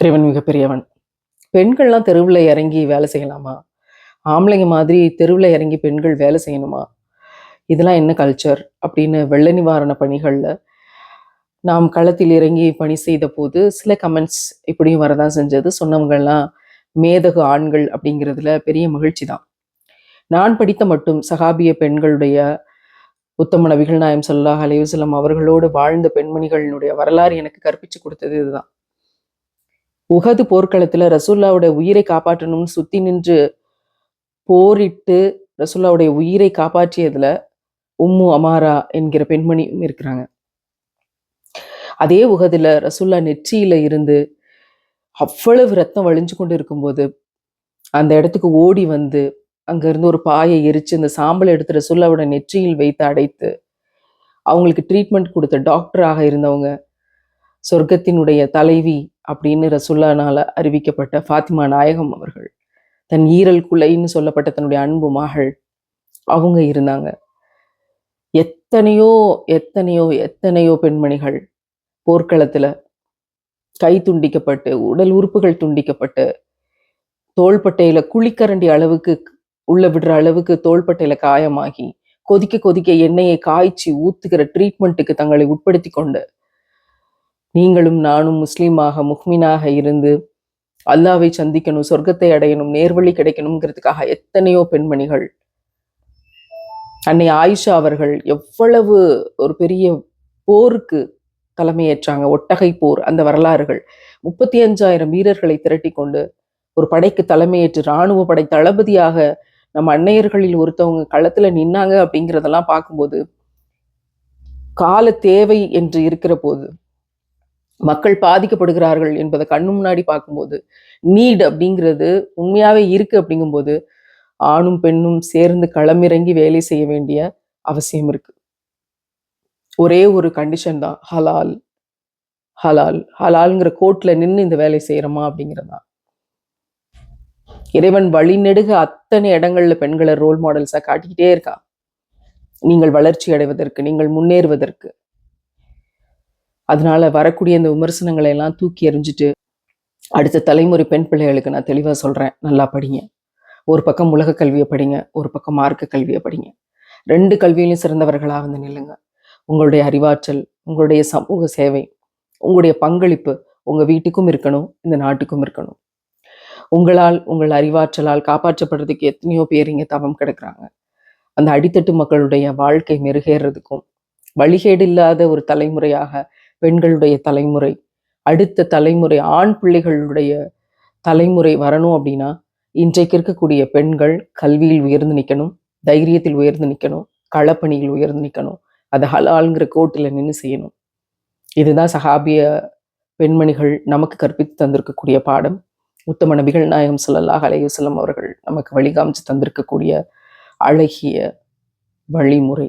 இறைவன் மிகப்பெரியவன். பெண்கள்லாம் தெருவில் இறங்கி வேலை செய்யலாமா? ஆம்பளைங்க மாதிரி தெருவில் இறங்கி பெண்கள் வேலை செய்யணுமா? இதெல்லாம் என்ன கல்ச்சர் அப்படின்னு வெள்ள நிவாரண பணிகளில் நாம் களத்தில் இறங்கி பணி செய்த போது சில கமெண்ட்ஸ் இப்படியும் வரதான் செஞ்சது. சொன்னவங்கெல்லாம் மேதகு ஆண்கள் அப்படிங்கிறதுல பெரிய மகிழ்ச்சி தான் நான் படித்த மட்டும் சகாபிய பெண்களுடைய உத்தம நபிகள் நாயம் ஸல்லல்லாஹு அலைஹி அவர்களோடு வாழ்ந்த பெண்மணிகளினுடைய வரலாறு எனக்கு கற்பிச்சு கொடுத்தது இதுதான். உகது போர்க்களத்துல ரசூல்லாவுடைய உயிரை காப்பாற்றணும்னு சுத்தி நின்று போரிட்டு ரசூல்லாவுடைய உயிரை காப்பாற்றியதுல உம்மு அமாரா என்கிற பெண்மணியும் இருக்கிறாங்க. அதே உகதுல ரசூல்லா நெற்றியில இருந்து அவ்வளவு ரத்தம் வழிஞ்சு கொண்டு இருக்கும்போது அந்த இடத்துக்கு ஓடி வந்து அங்கேருந்து ஒரு பாயை எரிச்சு இந்த சாம்பலை எடுத்து ரசூல்லாவோட நெற்றியில் வைத்து அடைத்து அவங்களுக்கு ட்ரீட்மெண்ட் கொடுத்த டாக்டராக இருந்தவங்க சொர்க்கத்தினுடைய தலைவி அப்படின்னு ரசுல்லானால் அறிவிக்கப்பட்ட ஃபாத்திமா நாயகம் அவர்கள். தன் ஈரல் குலைன்னு சொல்லப்பட்ட தன்னுடைய அன்பு மகள் அவங்க இருந்தாங்க. எத்தனையோ எத்தனையோ எத்தனையோ பெண்மணிகள் போர்க்களத்தில் கை துண்டிக்கப்பட்டு உடல் உறுப்புகள் துண்டிக்கப்பட்டு தோள்பட்டையில் குழிக்கரண்டி அளவுக்கு உள்ள விடுற அளவுக்கு தோள்பட்டையில் காயமாகி கொதிக்க கொதிக்க எண்ணெயை காய்ச்சி ஊத்துகிற ட்ரீட்மெண்ட்டுக்கு தங்களை உட்படுத்தி கொண்டு நீங்களும் நானும் முஸ்லீமாக முஹ்மினாக இருந்து அல்லாவை சந்திக்கணும் சொர்க்கத்தை அடையணும் நேர்வழி கிடைக்கணுங்கிறதுக்காக எத்தனையோ பெண்மணிகள். அன்னை ஆயிஷா அவர்கள் எவ்வளவு ஒரு பெரிய போருக்கு தலைமையேற்றாங்க ஒட்டகை போர் அந்த வரலாறுகள். முப்பத்தி அஞ்சாயிரம் வீரர்களை திரட்டி கொண்டு ஒரு படைக்கு தலைமையேற்று இராணுவ படை தளபதியாக நம்ம அன்னையர்களில் ஒருத்தவங்க களத்துல நின்னாங்க அப்படிங்கிறதெல்லாம் பார்க்கும்போது கால தேவை என்று இருக்கிற போது மக்கள் பாதிக்கப்படுகிறார்கள் என்பதை கண்ணு முன்னாடி பார்க்கும்போது நீட் அப்படிங்கிறது உண்மையாவே இருக்கு அப்படிங்கும்போது ஆணும் பெண்ணும் சேர்ந்து களமிறங்கி வேலை செய்ய வேண்டிய அவசியம் இருக்கு. ஒரே ஒரு கண்டிஷன் தான் ஹலால் ஹலால் ஹலால்ங்கிற கோர்ட்ல நின்று இந்த வேலை செய்யறோமா அப்படிங்கிறது. தான் இறைவன் வழிநெடுக அத்தனை இடங்கள்ல பெண்களை ரோல் மாடல்ஸாக காட்டிக்கிட்டே இருக்கான் நீங்கள் வளர்ச்சி அடைவதற்கு நீங்கள் முன்னேறுவதற்கு. அதனால வரக்கூடிய இந்த விமர்சனங்களை எல்லாம் தூக்கி எறிஞ்சிட்டு அடுத்த தலைமுறை பெண் பிள்ளைகளுக்கு நான் தெளிவாக சொல்றேன். நல்லா படிங்க. ஒரு பக்கம் உலக கல்வியை படிங்க ஒரு பக்கம் மார்க்க கல்வியை படிங்க. ரெண்டு கல்வியிலும் சிறந்தவர்களாக வந்து நில்லுங்க. உங்களுடைய அறிவாற்றல் உங்களுடைய சமூக சேவை உங்களுடைய பங்களிப்பு உங்க வீட்டுக்கும் இருக்கணும் இந்த நாட்டுக்கும் இருக்கணும். உங்களால் உங்கள் அறிவாற்றலால் காப்பாற்றப்படுறதுக்கு எத்தனையோ பேர் இங்கே தவம் கிடக்குறாங்க. அந்த அடித்தட்டு மக்களுடைய வாழ்க்கை மெருகேறதுக்கும் வழிகேடு இல்லாத ஒரு தலைமுறையாக பெண்களுடைய தலைமுறை அடுத்த தலைமுறை ஆண் பிள்ளைகளுடைய தலைமுறை வரணும் அப்படின்னா இன்றைக்கு இருக்கக்கூடிய பெண்கள் கல்வியில் உயர்ந்து நிற்கணும் தைரியத்தில் உயர்ந்து நிற்கணும் களப்பணியில் உயர்ந்து நிற்கணும் அதை ஹலால்ங்கிற கோட்டில் நின்று செய்யணும். இதுதான் சஹாபிய பெண்மணிகள் நமக்கு கற்பித்து தந்திருக்கக்கூடிய பாடம். உத்தம நபிகள் நாயகம் சொல்லல்லாஹ் அலையுசல்லம் அவர்கள் நமக்கு வழிகாமிச்சு தந்திருக்கக்கூடிய அழகிய வழிமுறை.